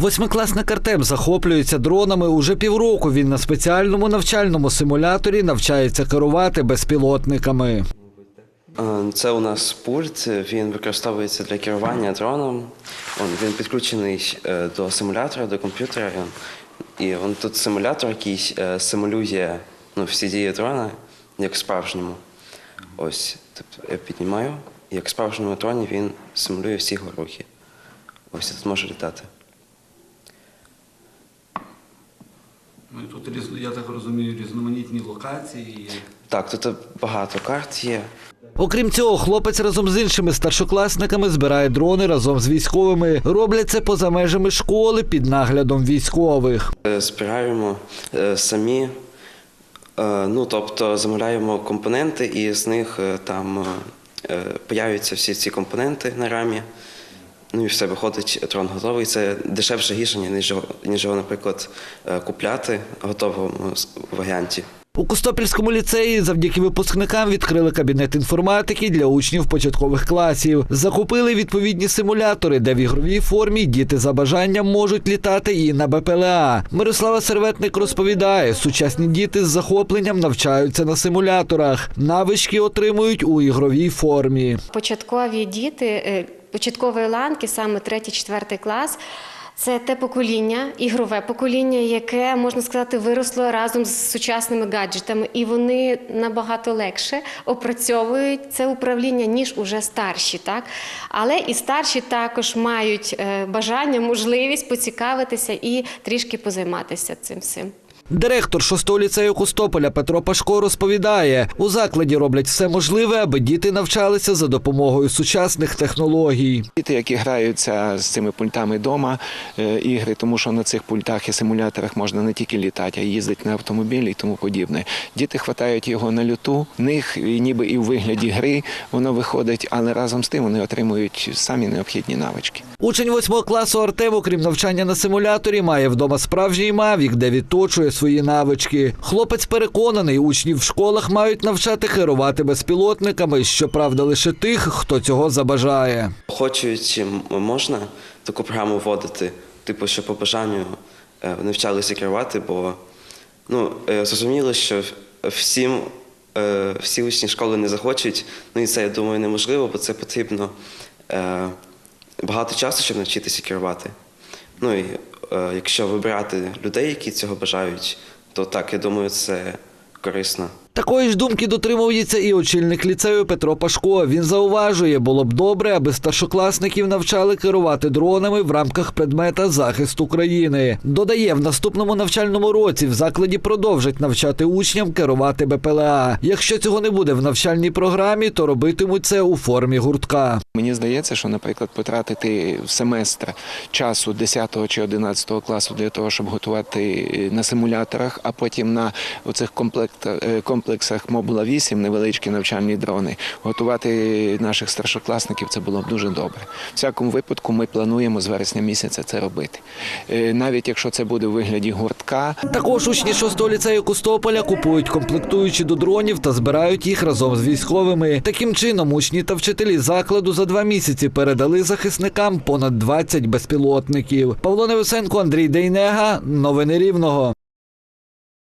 Восьмикласник Артем захоплюється дронами уже півроку. Він на спеціальному навчальному симуляторі навчається керувати безпілотниками. Е, Це у нас пульт, він використовується для керування дроном. Він підключений е, до симулятора, до комп'ютера. І он, тут симулятор, який е, симулює ну, всі дії дрона, як справжньому. Ось, тобто я піднімаю, як справжньому дроні він симулює всі його рухи. Ось тут може літати. Ну, і тут я так розумію, різноманітні локації. є. Так, тут багато карт є. Окрім цього, хлопець разом з іншими старшокласниками збирає дрони разом з військовими. Роблять це поза межами школи під наглядом військових. Е, Збираємо е, самі, е, ну тобто замовляємо компоненти, і з них там появляються всі ці компоненти на рамі. Ну і все виходить, трон готовий. Це дешевше рішення, ніж, його- ніж його, наприклад, е, купляти готовому варіанті. У Костопільському ліцеї завдяки випускникам відкрили кабінет інформатики для учнів початкових класів. Закупили відповідні симулятори, де в ігровій формі діти за бажанням можуть літати і на БПЛА. Мирослава Серветник розповідає, сучасні діти з захопленням навчаються на симуляторах. Навички отримують у ігровій формі. Початкові діти е, початкової ланки, саме 3-4 клас. Це те покоління, ігрове покоління, яке можна сказати виросло разом з сучасними гаджетами, і вони набагато легше опрацьовують це управління ніж уже старші, так але і старші також мають е, бажання, можливість поцікавитися і трішки позайматися цим всім. Директор шостого ліцею Костополя Петро Пашко розповідає, у закладі роблять все можливе, аби діти навчалися за допомогою сучасних технологій. Діти, які граються з цими пультами вдома, е, ігри, тому що на цих пультах і симуляторах можна не тільки літати, а й їздити на автомобілі і тому подібне. Діти хватають його на люту, в них ніби і в вигляді гри воно виходить, але разом з тим вони отримують самі необхідні навички. Учень восьмого класу Артем, окрім навчання на симуляторі, має вдома справжній мавік, де відточує свої навички. Хлопець переконаний, учнів в школах мають навчати керувати безпілотниками, щоправда, лише тих, хто цього забажає. Хочуть м- можна таку програму вводити, типу, що по бажанню е, вони вчалися керувати, бо ну, е, зрозуміло, що всім, е, всі учні школи не захочуть. Ну і це, я думаю, неможливо, бо це потрібно е, багато часу, щоб навчитися керувати. Ну і е, якщо вибирати людей, які цього бажають, то так, я думаю, це корисно. Такої ж думки дотримується і очільник ліцею Петро Пашко. Він зауважує, було б добре, аби старшокласників навчали керувати дронами в рамках предмета захист України. Додає, в наступному навчальному році в закладі продовжать навчати учням керувати БПЛА. Якщо цього не буде в навчальній програмі, то робитимуть це у формі гуртка. Мені здається, що, наприклад, потратити семестр часу 10 чи 11 класу для того, щоб готувати на симуляторах, а потім на оцих комплект- е, комплексах Мобула 8 невеличкі навчальні дрони, готувати наших старшокласників це було б дуже добре. В всякому випадку ми плануємо з вересня місяця це робити. Е, Навіть якщо це буде у вигляді гуртка, Також учні шостого ліцею Костополя купують комплектуючі до дронів та збирають їх разом з військовими. Таким чином, учні та вчителі закладу за два місяці передали захисникам понад 20 безпілотників. Павло Невесенко, Андрій Дейнега. Новини Рівного.